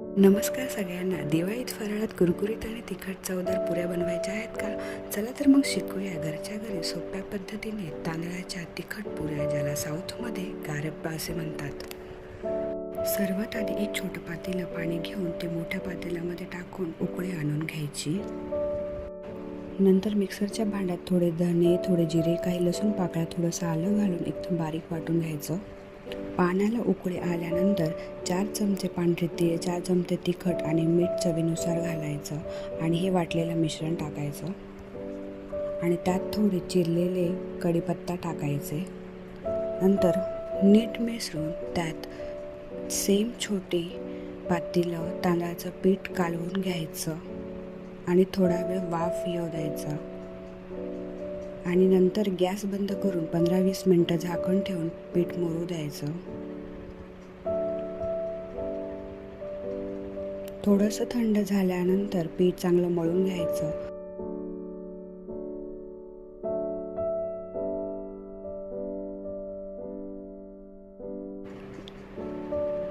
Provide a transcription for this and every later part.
नमस्कार सगळ्यांना. दिवाळीत फराळात कुरकुरीत आणि तिखट चवदार पुऱ्या बनवायच्या आहेत का? चला तर मग शिकूया घरच्या घरी सोप्या पद्धतीने तांदळाच्या तिखट पुऱ्या ज्याला साऊथमध्ये गारप्पा असे म्हणतात. सर्वात आधी एक छोटं पातेलं पाणी घेऊन ते मोठ्या पातेल्यामध्ये टाकून उकळी आणून घ्यायची. नंतर मिक्सरच्या भांड्यात थोडे धणे थोडे जिरे काही लसूण पाकळ्या थोडंसं आलं घालून एकदम बारीक वाटून घ्यायचं. पाण्याला उकळी आल्यानंतर चार चमचे पांढरे तीळ चार चमचे तिखट आणि मीठ चवीनुसार घालायचं आणि हे वाटलेलं मिश्रण टाकायचं. आणि त्यात थोडे चिरलेले कढीपत्ता टाकायचे. नंतर नीट मिसळून त्यात सेम छोटी पातीलं तांदळाचं पीठ कालवून घ्यायचं आणि थोडा वेळ वाफ येऊ द्यायचा. आणि नंतर गॅस बंद करून पंधरा वीस मिनटं झाकण ठेवून पीठ मोरू द्यायचं. थोडंसं थंड झाल्यानंतर पीठ चांगलं मळून घ्यायचं.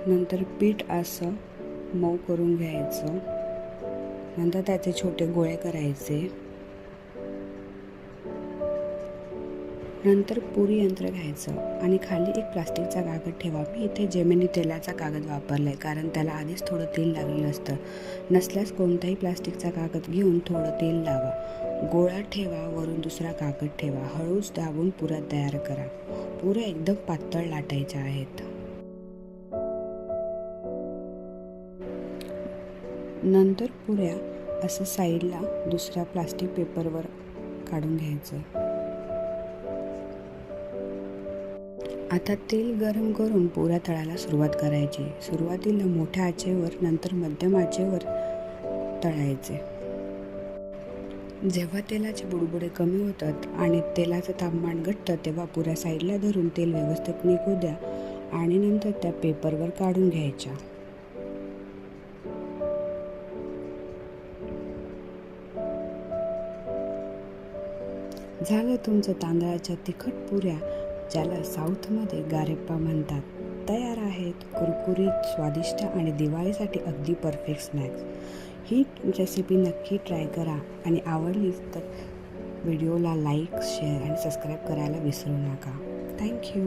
नंतर पीठ असं मऊ करून घ्यायचं. नंतर त्याचे छोटे गोळे करायचे. नंतर पुरी यंत्र घ्यायचं आणि खाली एक प्लास्टिकचा कागद ठेवा. मी इथे जेमिनी तेलाचा कागद वापरला आहे कारण त्याला आधीच थोडं तेल लागलेलं असतं. नसल्यास कोणताही प्लास्टिकचा कागद घेऊन थोडं तेल लावा. गोळा ठेवा वरून दुसरा कागद ठेवा. हळूच दाबून पुऱ्या तयार करा. पुऱ्या एकदम पातळ लाटायच्या आहेत. नंतर पुऱ्या असं साईडला दुसऱ्या प्लास्टिक पेपरवर काढून घ्यायचं. आता तेल गरम करून पुऱ्या तळायला सुरुवात करायची. सुरुवातीला मोठ्या आचेवर नंतर मध्यम आचेवर तळायचे. जेव्हा तेलाचे बुडबुडे कमी होतात आणि तेलाचं तापमान घटतं तेव्हा पुऱ्या साईडला धरून तेल व्यवस्थित निघू द्या आणि नंतर त्या पेपरवर काढून घ्यायच्या. झालं तुमचं तांदळाच्या तिखट पुऱ्या. ज्याला साऊथमध्ये गारेप्पा म्हणतात. तयार आहेत कुरकुरीत स्वादिष्ट आणि दिवाळीसाठी अगदी परफेक्ट स्नॅक्स ही रेसिपी नक्की ट्राय करा आणि आवडलीच तर व्हिडिओला लाईक शेअर आणि सबस्क्राईब करायला विसरू नका. थँक्यू